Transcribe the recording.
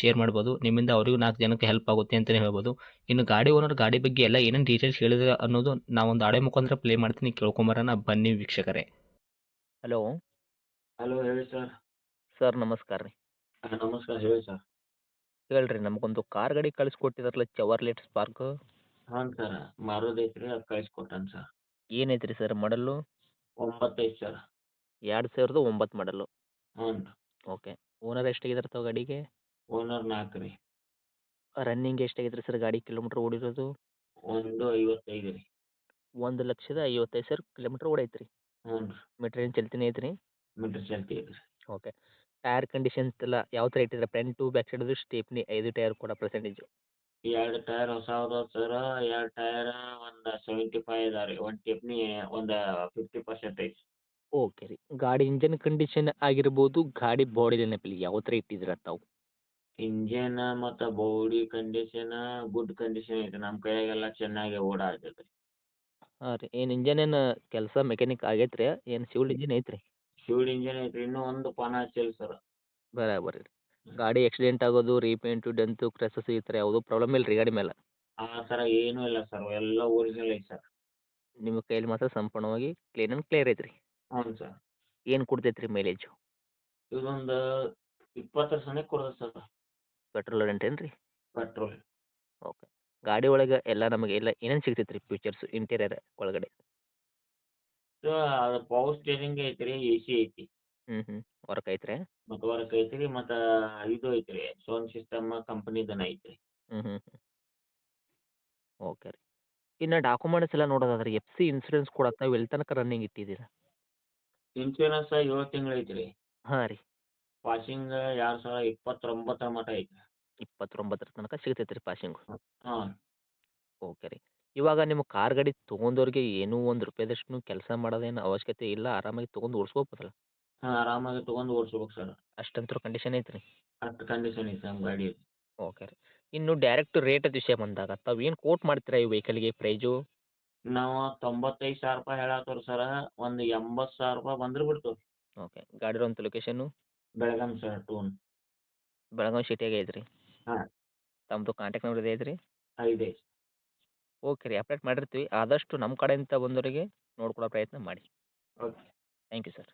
Share ಮಾಡ್ಬೋದು. ನಿಮ್ಮಿಂದ ಅವರಿಗೂ ನಾಲ್ಕು ಜನಕ್ಕೆ ಹೆಲ್ಪ್ ಆಗುತ್ತೆ ಅಂತಲೇ ಹೇಳ್ಬೋದು. ಇನ್ನು ಗಾಡಿ ಓನರ್ ಗಾಡಿ ಬಗ್ಗೆ ಎಲ್ಲ ಏನೇನು ಡೀಟೇಲ್ಸ್ ಹೇಳಿದ್ರೆ ಅನ್ನೋದು ನಾವೊಂದು ಆಡೆ ಮುಖಾಂತರ ಪ್ಲೇ ಮಾಡ್ತೀನಿ. ಕೇಳ್ಕೊಂಬರೋಣ. ಬನ್ನಿ ವೀಕ್ಷಕರೇ. ಹಲೋ ಹಲೋ ಹೇಳಿ ಸರ್ ಸರ್ ನಮಸ್ಕಾರ ರೀ. ನಮಸ್ಕಾರ. ಹೇಳಿ ಸರ್ ಹೇಳ್ರಿ ನಮಗೊಂದು ಕಾರ್ ಗಾಡಿ ಕಳಿಸ್ಕೊಟ್ಟಿದ್ರಲ್ಲ ಚವರ್ಲೆಟ್ ಸ್ಪಾರ್ಕ್ ಹಾಂ ಸರ್ ಮಾರೋದು ಐತ್ರಿ ಅದು ಕಳಿಸ್ಕೊಟ್ಟಾನ ಸರ್ ಏನೈತ್ರಿ ಸರ್ ಮಾಡಲ್ಲು ಒಂಬತ್ತೈದು ಸರ್ ಎರಡು ಸಾವಿರದ ಒಂಬತ್ತು ಮಾಡಲ್ಲು ಹ್ಞೂ ಓಕೆ ಓನರ್ ಎಷ್ಟಾಗಿದ್ದಾರೆ ತಾವು ಗಾಡಿಗೆ? ಓನರ್ ನಾಲ್ಕು ರೀ. ರನ್ನಿಂಗ್ ಎಷ್ಟಾಗೈತ್ರಿ ಸರ್ ಗಾಡಿ ಕಿಲೋಮೀಟ್ರ್ ಓಡಿರೋದು? ಒಂದು ಐವತ್ತೈದು ರೀ. ಒಂದು ಲಕ್ಷದ ಐವತ್ತೈದು ಸರ್ ಕಿಲೋಮೀಟ್ರ್ ಓಡೈತ್ರಿ. ಹ್ಞೂ ರೀ. ಮೀಟ್ರ್ ಏನು ಚಲ್ತಿನೇ ಐತ್ರಿ? ಮೀಟ್ರ್ ಚಲ್ತಿ ಐತೆ ರೀ ಓಕೆ ಟೈರ್ ಕಂಡೀಷನ್ಸ್ ಎಲ್ಲ ಯಾವ ಥರ ಇಟ್ಟಿದ್ರೆ ಫ್ರಂಟು ಬ್ಯಾಕ್ ಸೈಡದು ಸ್ಟೇಪ್ನಿ ಐದು ಟೈರ್ ಕೂಡ ಪರ್ಸೆಂಟೇಜು ಎರಡು ಟೈರ್ ಹೊಸ ಅದಾವ ಸರ್ ಎರಡು ಟೈರ್ ಒಂದು ಸೆವೆಂಟಿ ಫೈವ್ ಇದಾವೆ ರೀ. ಒಂದು ಟೇಪ್ನಿ ಒಂದು ಫಿಫ್ಟಿ ಪರ್ಸೆಂಟ್ ಐತಿ. ಓಕೆ ರೀ. ಗಾಡಿ ಇಂಜನ್ ಕಂಡೀಷನ್ ಆಗಿರ್ಬೋದು ಗಾಡಿ ಬಾಡಿ ನೆನಪಿಲ್ಲ ಯಾವ ಥರ ಇಟ್ಟಿದ್ದೀರ ತಾವು? ಇಂಜನ್ ಮತ್ತ ಬಾಡಿ ಕಂಡೀಷನ್ ಗುಡ್ ಕಂಡೀಷನ್ ಐತೆ. ನಮ್ಮ ಕೈಯಾಗೆಲ್ಲ ಚೆನ್ನಾಗಿ ಓಡಾಡ್ತೈತೆ ರೀ ಹಾಂ ರೀ. ಏನು ಇಂಜನ್ ಏನು ಕೆಲಸ ಮೆಕ್ಯಾನಿಕ್ ಆಗೈತೆ ರೀ ಏನು ಸಿವಿಲ್ ಇಂಜಿನ್ ಐತ್ರಿ? ಶಿವ್ಡ್ ಇಂಜನ್ ಐತ್ರಿ. ಇನ್ನೂ ಒಂದು ಪಾನ ಹಚ್ಚಿಲ್ಲ ಸರ್ ಬರಾಬರ್ ರೀ. ಗಾಡಿ ಆಕ್ಸಿಡೆಂಟ್ ಆಗೋದು ರೀಪೇಂಟು ಡೆಂತು ಕ್ರೆಸಸ್ ಈ ಥರ ಯಾವುದೂ ಪ್ರಾಬ್ಲಮ್ ಇಲ್ಲ ರೀ ಗಾಡಿ ಮೇಲೆ ಆ ಥರ ಏನೂ ಇಲ್ಲ ಸರ್. ಎಲ್ಲ ಒರಿಜಿನಲ್ ಐತೆ ಸರ್. ನಿಮ್ಮ ಕೈಯಲ್ಲಿ ಮಾತ್ರ ಸಂಪೂರ್ಣವಾಗಿ ಕ್ಲೀನ್ ಆ್ಯಂಡ್ ಕ್ಲಿಯರ್ ಐತ್ರಿ? ಹ್ಞೂ ಸರ್. ಏನು ಕೊಡ್ತೈತೆ ರೀ ಮೈಲೇಜು ಇದೊಂದು ಇಪ್ಪತ್ತರ ಸನಿಹ ಕೊಡ್ತೈತೆ ಸರ್. ಪೆಟ್ರೋಲ್ ಏನು ರೀ ಪೆಟ್ರೋಲ್. ಓಕೆ. ಗಾಡಿ ಒಳಗೆ ಎಲ್ಲ ನಮಗೆ ಎಲ್ಲ ಏನೇನು ಸಿಗ್ತೈತೆ ರೀ ಫ್ಯೂಚರ್ಸ್ ಇಂಟೀರಿಯರ್ ಒಳಗಡೆ? ಸೊ ಅದು ಪವರ್ ಸ್ಟೇರಿಂಗ್ ಐತ್ರಿ ಎ ಸಿ ಐತಿ. ಹ್ಞೂ ಹ್ಞೂ ವರ್ಕ್ ಐತ್ರಿ? ಮತ್ತು ವರ್ಕ್ ಐತ್ರಿ ಮತ್ತು ಇದು ಐತ್ರಿ ಸೌಂಡ್ ಸಿಸ್ಟಮ್ ಕಂಪ್ನಿದನ ಐತ್ರಿ. ಹ್ಞೂ ಹ್ಞೂ ಹ್ಞೂ ಓಕೆ ರೀ. ಇನ್ನು ಡಾಕ್ಯುಮೆಂಟ್ಸ್ ಎಲ್ಲ ನೋಡೋದಾದ್ರೆ ಎಫ್ ಸಿ ಇನ್ಸೂರೆನ್ಸ್ ಕೊಡಕ್ಕೆ ನಾವು ಎಲ್ಲಿ ತನಕ ರನ್ನಿಂಗ್ ಇಟ್ಟಿದ್ದೀರಾ? ಇನ್ಶೂರೆನ್ಸ್ ಏಳು ತಿಂಗಳು ಐತ್ರಿ. ಹಾಂ ರೀ. ಪಾಸಿಂಗ್ ಎರಡು ಸಾವಿರ ಇಪ್ಪತ್ತೊಂಬತ್ತರ ಮಟ್ಟ ಐತಿ. ಇಪ್ಪತ್ತೊಂಬತ್ತರ ತನಕ ಸಿಗ್ತೈತೆ ರೀ ಪಾಸಿಂಗು ಹಾಂ. ಓಕೆ ರೀ. ಇವಾಗ ನಿಮ್ಮ ಕಾರ್ ಗಾಡಿ ತೊಗೊಂಡವ್ರಿಗೆ ಏನೂ ಒಂದು ರೂಪಾಯಿದಷ್ಟು ಕೆಲಸ ಮಾಡೋದೇನು ಅವಶ್ಯಕತೆ ಇಲ್ಲ ಆರಾಮಾಗಿ ತೊಗೊಂಡು ಓಡಿಸ್ಕೋಬೋದಲ್ಲ? ಹಾಂ ಆರಾಮಾಗಿ ತೊಗೊಂಡು ಓಡಿಸ್ಬೇಕು ಸರ್. ಅಷ್ಟಂತೂ ಕಂಡೀಷನ್ ಐತೆ ರೀ ಅಷ್ಟು ಕಂಡೀಷನ್ ಐತೆ ನಮ್ಮ ಗಾಡಿ ಓಕೆ ರೀ. ಇನ್ನು ಡೈರೆಕ್ಟ್ ರೇಟ್ ವಿಷಯ ಬಂದಾಗ ತಾವು ಏನು ಕೋಟ್ ಮಾಡ್ತೀರಾ ಈ ವೆಹಿಕಲ್ಗೆ ಪ್ರೈಜು ನಾವು ತೊಂಬತ್ತೈದು ಸಾವಿರ ರೂಪಾಯಿ ಹೇಳತ್ತವ್ರಿ ಸರ. ಒಂದು ಎಂಬತ್ತು ಸಾವಿರ ರೂಪಾಯಿ ಬಂದ್ರೆ ಬಿಡ್ತು ಓಕೆ. ಗಾಡಿರೋಂಥ location Belgaum sir tune Belagavi ಸಿಟಿಯಾಗೆ ಐತ್ರಿ ಹಾಂ. ತಮ್ಮದು ಕಾಂಟ್ಯಾಕ್ಟ್ ನಂಬರ್ ಇದೆ ಐತ್ರಿ ಐದು ಓಕೆ ರೀ ಅಪ್ಡೇಟ್ ಮಾಡಿರ್ತೀವಿ. ಆದಷ್ಟು ನಮ್ಮ ಕಡೆಯಿಂದ ಬಂದವರಿಗೆ ನೋಡ್ಕೊಳ್ಳೋ ಪ್ರಯತ್ನ ಮಾಡಿ. Okay thank you sir